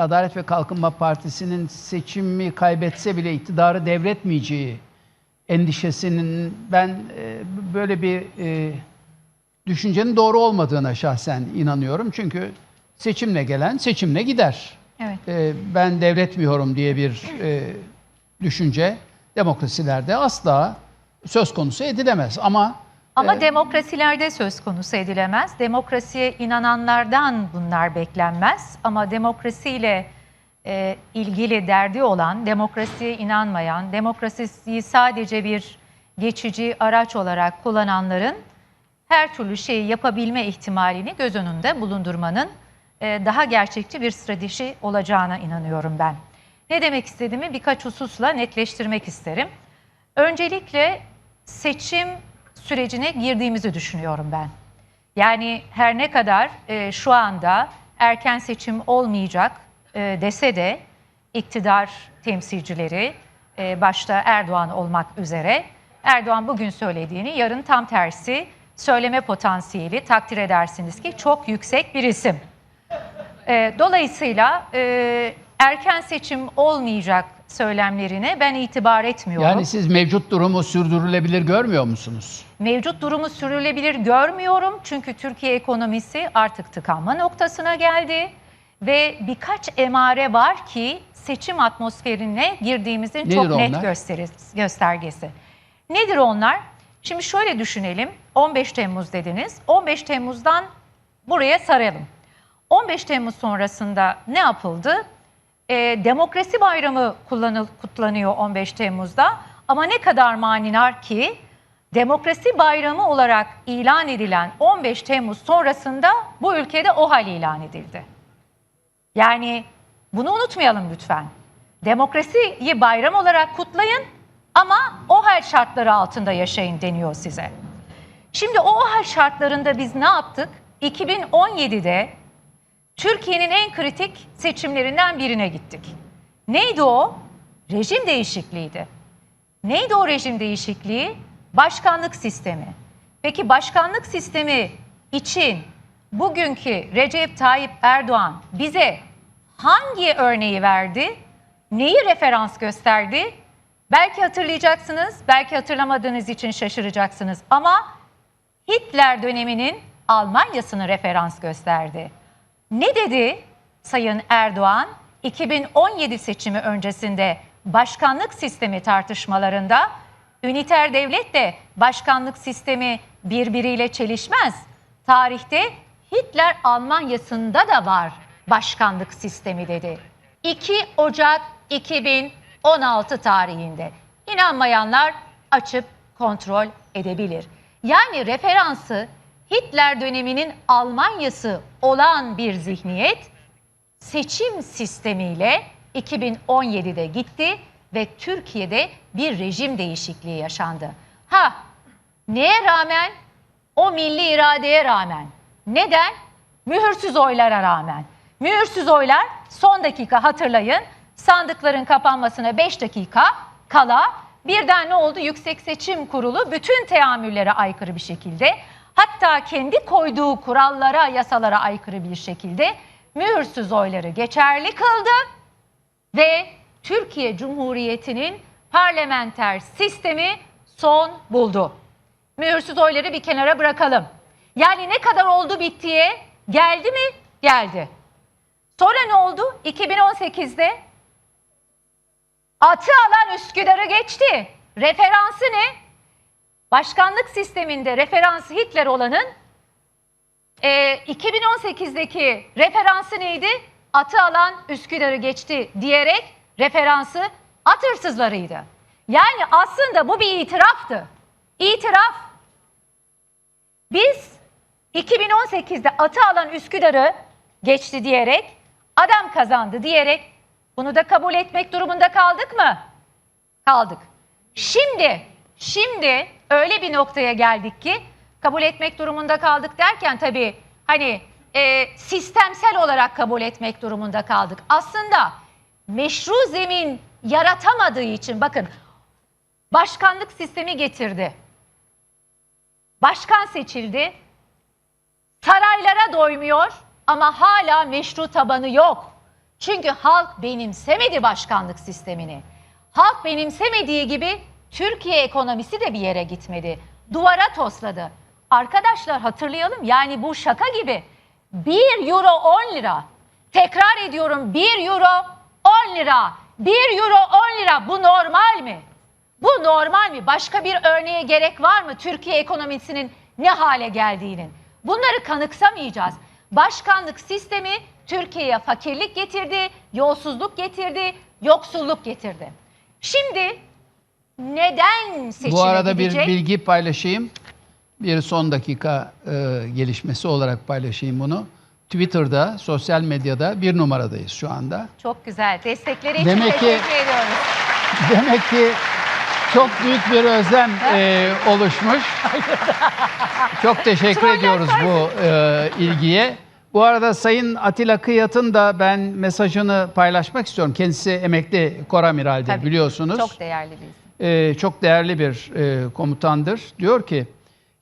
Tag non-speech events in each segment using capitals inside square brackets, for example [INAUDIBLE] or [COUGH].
Adalet ve Kalkınma Partisi'nin seçimi kaybetse bile iktidarı devretmeyeceği endişesinin ben e, böyle bir e, düşüncenin doğru olmadığına şahsen inanıyorum. Çünkü seçimle gelen seçimle gider. Evet. E, ben devretmiyorum diye bir e, düşünce demokrasilerde asla söz konusu edilemez. Ama Ama e, demokrasilerde söz konusu edilemez. Demokrasiye inananlardan bunlar beklenmez. Ama demokrasiyle e, ilgili derdi olan, demokrasiye inanmayan, demokrasiyi sadece bir geçici araç olarak kullananların her türlü şeyi yapabilme ihtimalini göz önünde bulundurmanın e, daha gerçekçi bir strateji olacağına inanıyorum ben. Ne demek istediğimi birkaç hususla netleştirmek isterim. Öncelikle seçim sürecine girdiğimizi düşünüyorum ben. Yani her ne kadar e, şu anda erken seçim olmayacak e, dese de iktidar temsilcileri e, başta Erdoğan olmak üzere Erdoğan bugün söylediğini yarın tam tersi söyleme potansiyeli takdir edersiniz ki çok yüksek bir isim. E, dolayısıyla e, erken seçim olmayacak söylemlerine ben itibar etmiyorum. yani siz mevcut durumu sürdürülebilir görmüyor musunuz? Mevcut durumu sürülebilir görmüyorum çünkü Türkiye ekonomisi artık tıkanma noktasına geldi ve birkaç emare var ki seçim atmosferine girdiğimizin Nedir çok net onlar? gösteri- göstergesi. Nedir onlar? Şimdi şöyle düşünelim. 15 Temmuz dediniz. 15 Temmuz'dan buraya saralım. 15 Temmuz sonrasında ne yapıldı? Ee, demokrasi bayramı kullanıl, kutlanıyor 15 Temmuz'da. Ama ne kadar maninar ki demokrasi bayramı olarak ilan edilen 15 Temmuz sonrasında bu ülkede o hal ilan edildi. Yani bunu unutmayalım lütfen. Demokrasiyi bayram olarak kutlayın ama o hal şartları altında yaşayın deniyor size. Şimdi o hal şartlarında biz ne yaptık? 2017'de Türkiye'nin en kritik seçimlerinden birine gittik. Neydi o? Rejim değişikliğiydi. Neydi o rejim değişikliği? Başkanlık sistemi. Peki başkanlık sistemi için bugünkü Recep Tayyip Erdoğan bize hangi örneği verdi? Neyi referans gösterdi? Belki hatırlayacaksınız, belki hatırlamadığınız için şaşıracaksınız ama Hitler döneminin Almanya'sını referans gösterdi. Ne dedi Sayın Erdoğan 2017 seçimi öncesinde başkanlık sistemi tartışmalarında üniter devletle başkanlık sistemi birbiriyle çelişmez. Tarihte Hitler Almanya'sında da var başkanlık sistemi dedi. 2 Ocak 2016 tarihinde. İnanmayanlar açıp kontrol edebilir. Yani referansı Hitler döneminin Almanya'sı olan bir zihniyet seçim sistemiyle 2017'de gitti ve Türkiye'de bir rejim değişikliği yaşandı. Ha neye rağmen? O milli iradeye rağmen. Neden? Mühürsüz oylara rağmen. Mühürsüz oylar son dakika hatırlayın sandıkların kapanmasına 5 dakika kala birden ne oldu? Yüksek Seçim Kurulu bütün teamüllere aykırı bir şekilde hatta kendi koyduğu kurallara, yasalara aykırı bir şekilde mühürsüz oyları geçerli kıldı ve Türkiye Cumhuriyeti'nin parlamenter sistemi son buldu. Mühürsüz oyları bir kenara bırakalım. Yani ne kadar oldu bittiye geldi mi? Geldi. Sonra ne oldu? 2018'de atı alan Üsküdar'ı geçti. Referansı ne? Başkanlık sisteminde referansı Hitler olanın e, 2018'deki referansı neydi? Atı alan Üsküdar'ı geçti diyerek referansı at hırsızlarıydı. Yani aslında bu bir itiraftı. İtiraf. Biz 2018'de atı alan Üsküdar'ı geçti diyerek, adam kazandı diyerek bunu da kabul etmek durumunda kaldık mı? Kaldık. Şimdi, şimdi öyle bir noktaya geldik ki kabul etmek durumunda kaldık derken tabii hani e, sistemsel olarak kabul etmek durumunda kaldık. Aslında meşru zemin yaratamadığı için bakın başkanlık sistemi getirdi. Başkan seçildi. Saraylara doymuyor ama hala meşru tabanı yok. Çünkü halk benimsemedi başkanlık sistemini. Halk benimsemediği gibi Türkiye ekonomisi de bir yere gitmedi. Duvara tosladı. Arkadaşlar hatırlayalım yani bu şaka gibi. 1 euro 10 lira. Tekrar ediyorum 1 euro 10 lira. 1 euro 10 lira bu normal mi? Bu normal mi? Başka bir örneğe gerek var mı Türkiye ekonomisinin ne hale geldiğinin? Bunları kanıksamayacağız. Başkanlık sistemi Türkiye'ye fakirlik getirdi, yolsuzluk getirdi, yoksulluk getirdi. Şimdi neden seçime Bu arada gidecek? bir bilgi paylaşayım. Bir son dakika e, gelişmesi olarak paylaşayım bunu. Twitter'da, sosyal medyada bir numaradayız şu anda. Çok güzel. Destekleri için Demek ki- teşekkür ediyoruz. [LAUGHS] Demek ki çok büyük bir özlem e, [LAUGHS] oluşmuş. çok teşekkür ediyoruz bu e, ilgiye. Bu arada Sayın Atilla Kıyat'ın da ben mesajını paylaşmak istiyorum. Kendisi emekli koramiraldir Tabii. biliyorsunuz. Çok değerli bir isim. Ee, çok değerli bir e, komutandır. Diyor ki,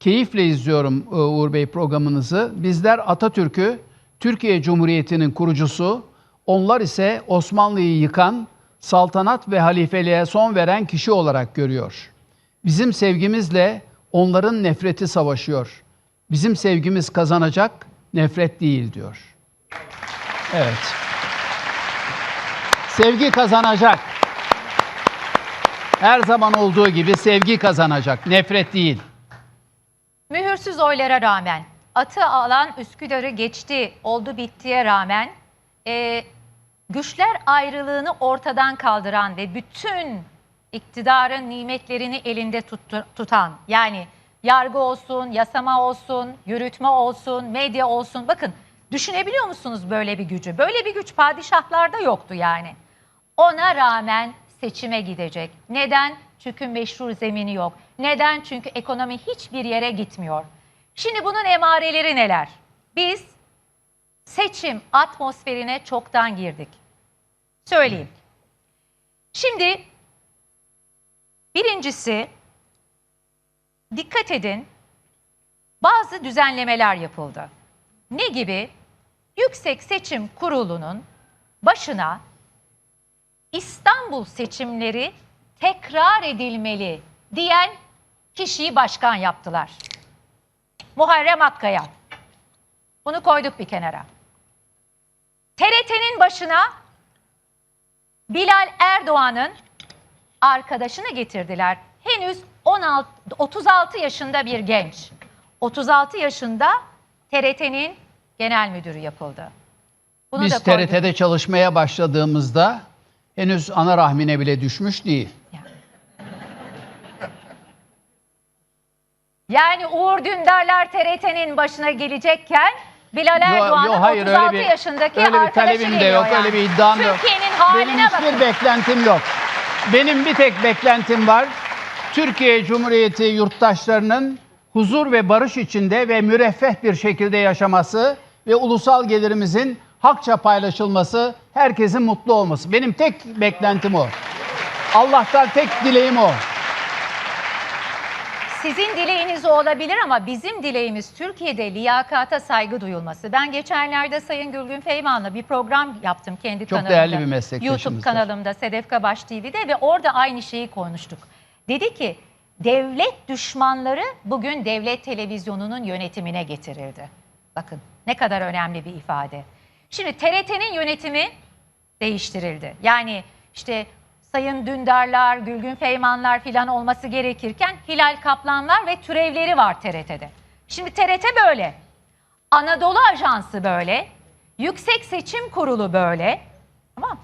keyifle izliyorum e, Uğur Bey programınızı. Bizler Atatürk'ü Türkiye Cumhuriyeti'nin kurucusu, onlar ise Osmanlı'yı yıkan, saltanat ve halifeliğe son veren kişi olarak görüyor. Bizim sevgimizle onların nefreti savaşıyor. Bizim sevgimiz kazanacak, nefret değil diyor. Evet. Sevgi kazanacak. Her zaman olduğu gibi sevgi kazanacak, nefret değil. Mühürsüz oylara rağmen, atı alan Üsküdar'ı geçti, oldu bittiye rağmen e, güçler ayrılığını ortadan kaldıran ve bütün iktidarın nimetlerini elinde tuttu- tutan yani yargı olsun, yasama olsun, yürütme olsun, medya olsun. Bakın düşünebiliyor musunuz böyle bir gücü? Böyle bir güç padişahlarda yoktu yani. Ona rağmen seçime gidecek. Neden? Çünkü meşru zemini yok. Neden? Çünkü ekonomi hiçbir yere gitmiyor. Şimdi bunun emareleri neler? Biz seçim atmosferine çoktan girdik. Söyleyeyim. Şimdi birincisi dikkat edin bazı düzenlemeler yapıldı. Ne gibi? Yüksek Seçim Kurulu'nun başına İstanbul seçimleri tekrar edilmeli diyen kişiyi başkan yaptılar. Muharrem Akkaya. Bunu koyduk bir kenara. TRT'nin başına Bilal Erdoğan'ın arkadaşını getirdiler. Henüz 16 36 yaşında bir genç. 36 yaşında TRT'nin genel müdürü yapıldı. Bunu Biz da koyduk. TRT'de çalışmaya başladığımızda henüz ana rahmine bile düşmüş değil. Yani Uğur Dündarlar TRT'nin başına gelecekken Bilal Yo- yo, Erdoğan'ın hayır, 36 öyle bir- yaşındaki öyle bir talebim de yok, yani. öyle bir iddiam da yok. Türkiye'nin haline Benim hiçbir bakın. beklentim yok. Benim bir tek beklentim var. Türkiye Cumhuriyeti yurttaşlarının huzur ve barış içinde ve müreffeh bir şekilde yaşaması ve ulusal gelirimizin hakça paylaşılması, herkesin mutlu olması. Benim tek beklentim o. Allah'tan tek dileğim o. Sizin dileğiniz o olabilir ama bizim dileğimiz Türkiye'de liyakata saygı duyulması. Ben geçenlerde Sayın Gülgün Feyman'la bir program yaptım kendi Çok kanalımda. değerli bir meslektaşımızdır. YouTube kanalımda Sedef Kabaş TV'de ve orada aynı şeyi konuştuk. Dedi ki devlet düşmanları bugün devlet televizyonunun yönetimine getirildi. Bakın ne kadar önemli bir ifade. Şimdi TRT'nin yönetimi değiştirildi. Yani işte Sayın Dündarlar, Gülgün Feymanlar filan olması gerekirken Hilal Kaplanlar ve türevleri var TRT'de. Şimdi TRT böyle. Anadolu Ajansı böyle. Yüksek Seçim Kurulu böyle. Tamam.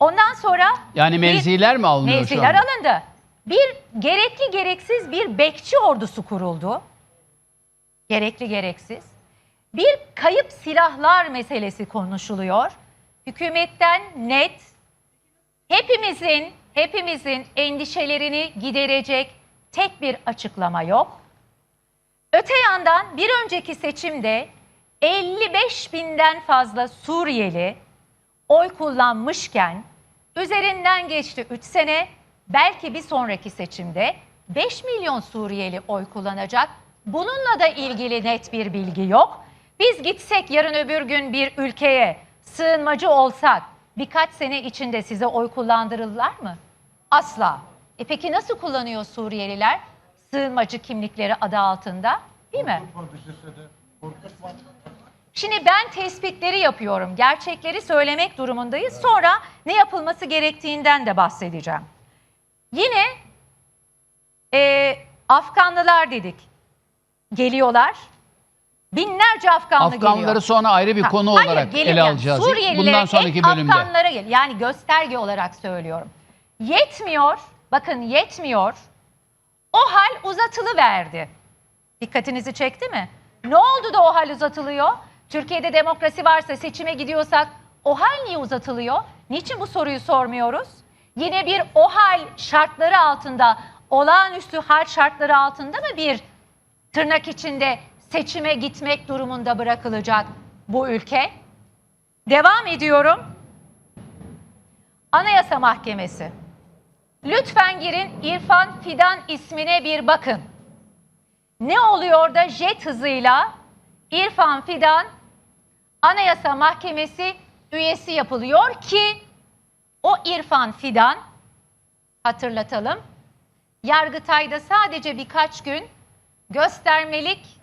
Ondan sonra Yani bir- mevziler mi alınıyor şu Mevziler anda? alındı. Bir gerekli gereksiz bir bekçi ordusu kuruldu. Gerekli gereksiz. Bir kayıp silahlar meselesi konuşuluyor. Hükümetten net hepimizin hepimizin endişelerini giderecek tek bir açıklama yok. Öte yandan bir önceki seçimde 55 binden fazla Suriyeli oy kullanmışken üzerinden geçti 3 sene belki bir sonraki seçimde 5 milyon Suriyeli oy kullanacak. Bununla da ilgili net bir bilgi yok. Biz gitsek yarın öbür gün bir ülkeye sığınmacı olsak birkaç sene içinde size oy kullandırırlar mı? Asla. E peki nasıl kullanıyor Suriyeliler sığınmacı kimlikleri adı altında? Değil mi? Şimdi ben tespitleri yapıyorum. Gerçekleri söylemek durumundayız. Sonra ne yapılması gerektiğinden de bahsedeceğim. Yine e, Afganlılar dedik. Geliyorlar. Binlerce Afganlı geliyor. Afganları sonra ayrı bir Ha, konu hayır, olarak ele yani. alacağız. Suriyelilere Bundan ek sonraki bölümde. Afganlara gel. Yani gösterge olarak söylüyorum. Yetmiyor. Bakın yetmiyor. O hal uzatılı verdi. Dikkatinizi çekti mi? Ne oldu da o hal uzatılıyor? Türkiye'de demokrasi varsa seçime gidiyorsak o hal niye uzatılıyor? Niçin bu soruyu sormuyoruz? Yine bir o hal şartları altında, olağanüstü hal şartları altında mı bir tırnak içinde seçime gitmek durumunda bırakılacak bu ülke? Devam ediyorum. Anayasa Mahkemesi. Lütfen girin İrfan Fidan ismine bir bakın. Ne oluyor da jet hızıyla İrfan Fidan Anayasa Mahkemesi üyesi yapılıyor ki o İrfan Fidan hatırlatalım. Yargıtay'da sadece birkaç gün göstermelik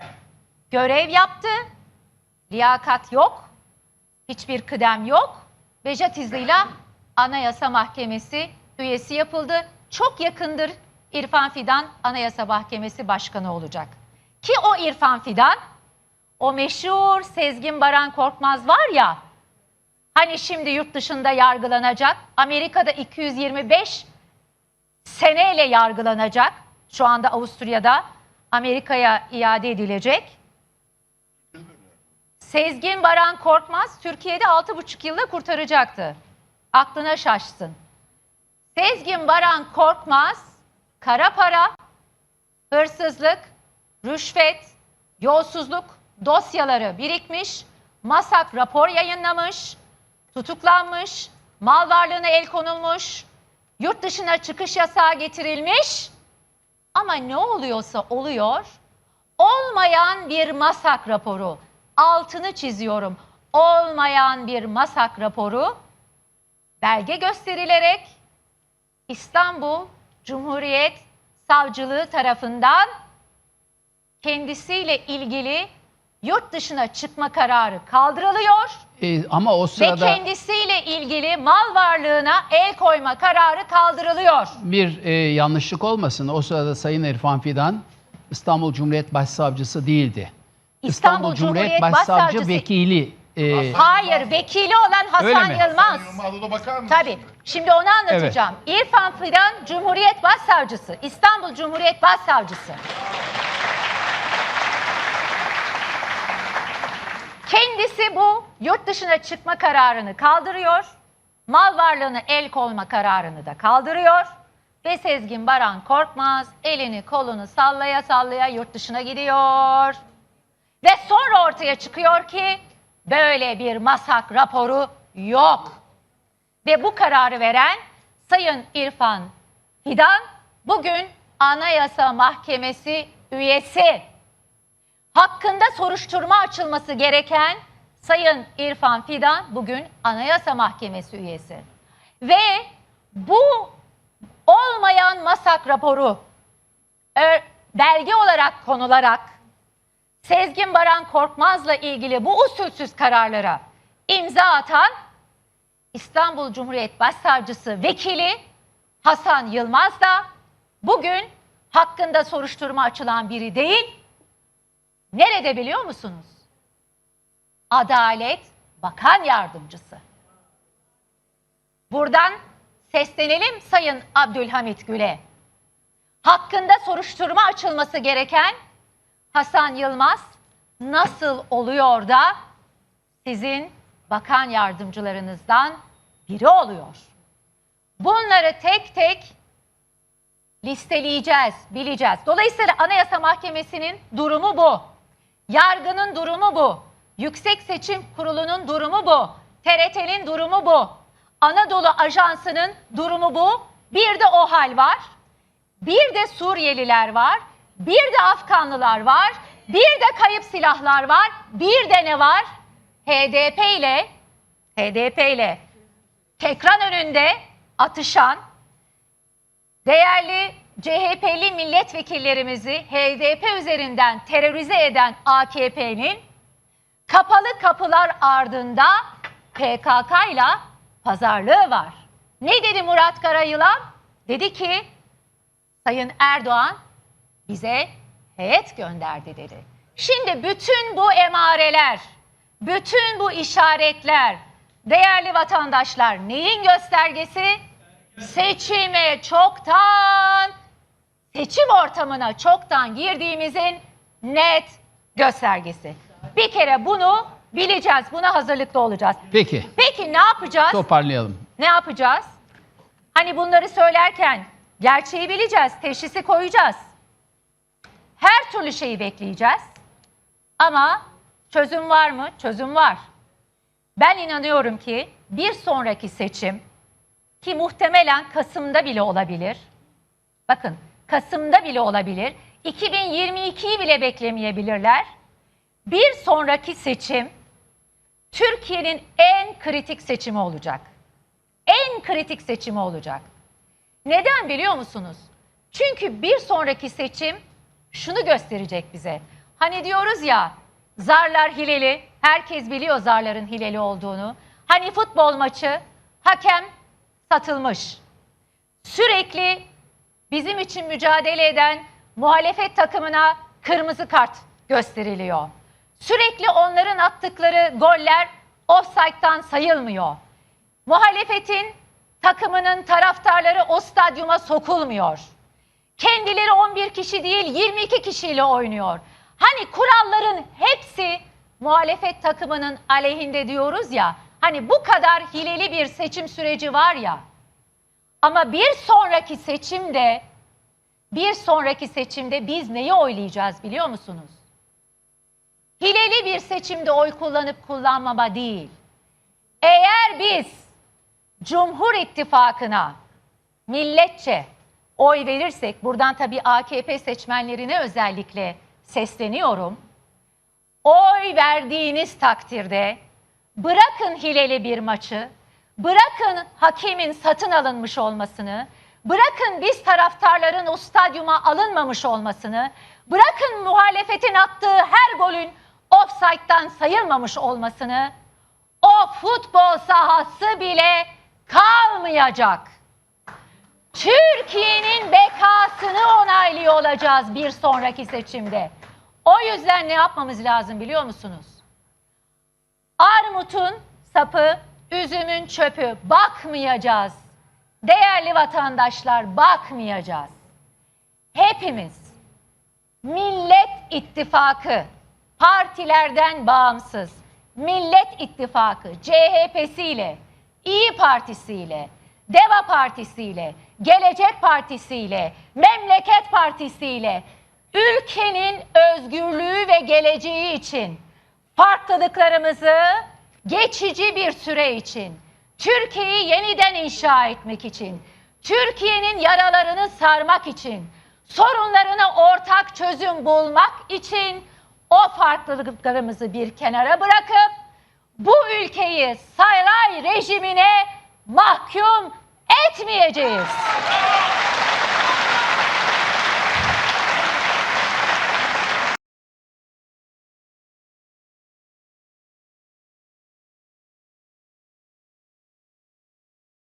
görev yaptı. Liyakat yok. Hiçbir kıdem yok. Ve jet hızıyla Anayasa Mahkemesi üyesi yapıldı. Çok yakındır İrfan Fidan Anayasa Mahkemesi Başkanı olacak. Ki o İrfan Fidan, o meşhur Sezgin Baran Korkmaz var ya, hani şimdi yurt dışında yargılanacak, Amerika'da 225 seneyle yargılanacak, şu anda Avusturya'da Amerika'ya iade edilecek. Sezgin Baran Korkmaz Türkiye'de 6,5 yılda kurtaracaktı. Aklına şaşsın. Sezgin Baran Korkmaz kara para, hırsızlık, rüşvet, yolsuzluk dosyaları birikmiş, masak rapor yayınlamış, tutuklanmış, mal varlığına el konulmuş, yurt dışına çıkış yasağı getirilmiş. Ama ne oluyorsa oluyor, olmayan bir masak raporu, altını çiziyorum, olmayan bir masak raporu belge gösterilerek İstanbul Cumhuriyet Savcılığı tarafından kendisiyle ilgili yurt dışına çıkma kararı kaldırılıyor E, ama o ve sırada kendisiyle ilgili mal varlığına el koyma kararı kaldırılıyor. bir e, yanlışlık olmasın. O sırada Sayın İrfan Fidan İstanbul Cumhuriyet Başsavcısı değildi. İstanbul Cumhuriyet Başsavcısı- Vekili. e, Hayır, vekili olan Öyle Hasan mi? Yılmaz. Yılmaz'a bakar mısın? Tabii. Şimdi onu anlatacağım. İrfan Fidan Cumhuriyet Başsavcısı. İstanbul Cumhuriyet Başsavcısı. Kendisi bu yurt dışına çıkma kararını kaldırıyor. Mal varlığına el koyma kararını da kaldırıyor. Ve Sezgin Baran Korkmaz elini kolunu sallaya sallaya yurt dışına gidiyor. Ve sonra ortaya çıkıyor ki böyle bir masak raporu yok. Ve bu kararı veren Sayın İrfan Fidan bugün Anayasa Mahkemesi üyesi. Hakkında soruşturma açılması gereken Sayın İrfan Fidan bugün Anayasa Mahkemesi üyesi. Ve bu olmayan masak raporu belge olarak konularak Sezgin Baran Korkmaz'la ilgili bu usulsüz kararlara imza atan İstanbul Cumhuriyet Başsavcısı Vekili Hasan Yılmaz da bugün hakkında soruşturma açılan biri değil. Nerede biliyor musunuz? Adalet Bakan Yardımcısı. Buradan seslenelim Sayın Abdülhamit Gül'e. Hakkında soruşturma açılması gereken Hasan Yılmaz nasıl oluyor da sizin bakan yardımcılarınızdan biri oluyor? Bunları tek tek listeleyeceğiz, bileceğiz. Dolayısıyla Anayasa Mahkemesi'nin durumu bu. Yargının durumu bu. Yüksek Seçim Kurulu'nun durumu bu. TRT'nin durumu bu. Anadolu Ajansı'nın durumu bu. Bir de o hal var. Bir de Suriyeliler var. Bir de Afganlılar var. Bir de kayıp silahlar var. Bir de ne var? HDP ile HDP ile ekran önünde atışan değerli CHP'li milletvekillerimizi HDP üzerinden terörize eden AKP'nin kapalı kapılar ardında PKK ile pazarlığı var. Ne dedi Murat Karayılan? Dedi ki Sayın Erdoğan bize heyet gönderdi dedi. Şimdi bütün bu emareler, bütün bu işaretler, değerli vatandaşlar neyin göstergesi? Seçime çoktan, seçim ortamına çoktan girdiğimizin net göstergesi. Bir kere bunu bileceğiz, buna hazırlıklı olacağız. Peki Peki ne yapacağız? toparlayalım. Ne yapacağız? Hani bunları söylerken gerçeği bileceğiz, teşhisi koyacağız. Her türlü şeyi bekleyeceğiz. Ama çözüm var mı? Çözüm var. Ben inanıyorum ki bir sonraki seçim ki muhtemelen Kasım'da bile olabilir. Bakın Kasım'da bile olabilir. 2022'yi bile beklemeyebilirler. Bir sonraki seçim Türkiye'nin en kritik seçimi olacak en kritik seçimi olacak. Neden biliyor musunuz? Çünkü bir sonraki seçim şunu gösterecek bize. Hani diyoruz ya zarlar hileli, herkes biliyor zarların hileli olduğunu. Hani futbol maçı, hakem satılmış. Sürekli bizim için mücadele eden muhalefet takımına kırmızı kart gösteriliyor. Sürekli onların attıkları goller offside'dan sayılmıyor. Muhalefetin takımının taraftarları o stadyuma sokulmuyor. Kendileri 11 kişi değil 22 kişiyle oynuyor. Hani kuralların hepsi muhalefet takımının aleyhinde diyoruz ya. Hani bu kadar hileli bir seçim süreci var ya. Ama bir sonraki seçimde bir sonraki seçimde biz neyi oylayacağız biliyor musunuz? Hileli bir seçimde oy kullanıp kullanmama değil. Eğer biz Cumhur İttifakı'na milletçe oy verirsek, buradan tabii AKP seçmenlerine özellikle sesleniyorum. Oy verdiğiniz takdirde bırakın hileli bir maçı, bırakın hakemin satın alınmış olmasını, bırakın biz taraftarların o stadyuma alınmamış olmasını, bırakın muhalefetin attığı her golün offside'dan sayılmamış olmasını, o futbol sahası bile kalmayacak. Türkiye'nin bekasını onaylıyor olacağız bir sonraki seçimde. O yüzden ne yapmamız lazım biliyor musunuz? Armutun sapı, üzümün çöpü bakmayacağız. Değerli vatandaşlar bakmayacağız. Hepimiz Millet İttifakı partilerden bağımsız Millet İttifakı CHP'siyle, İyi Partisi'yle, Deva Partisi'yle, Gelecek Partisi'yle, Memleket Partisi'yle ülkenin özgürlüğü ve geleceği için farklılıklarımızı geçici bir süre için Türkiye'yi yeniden inşa etmek için, Türkiye'nin yaralarını sarmak için, sorunlarına ortak çözüm bulmak için o farklılıklarımızı bir kenara bırakıp bu ülkeyi saray rejimine mahkum etmeyeceğiz.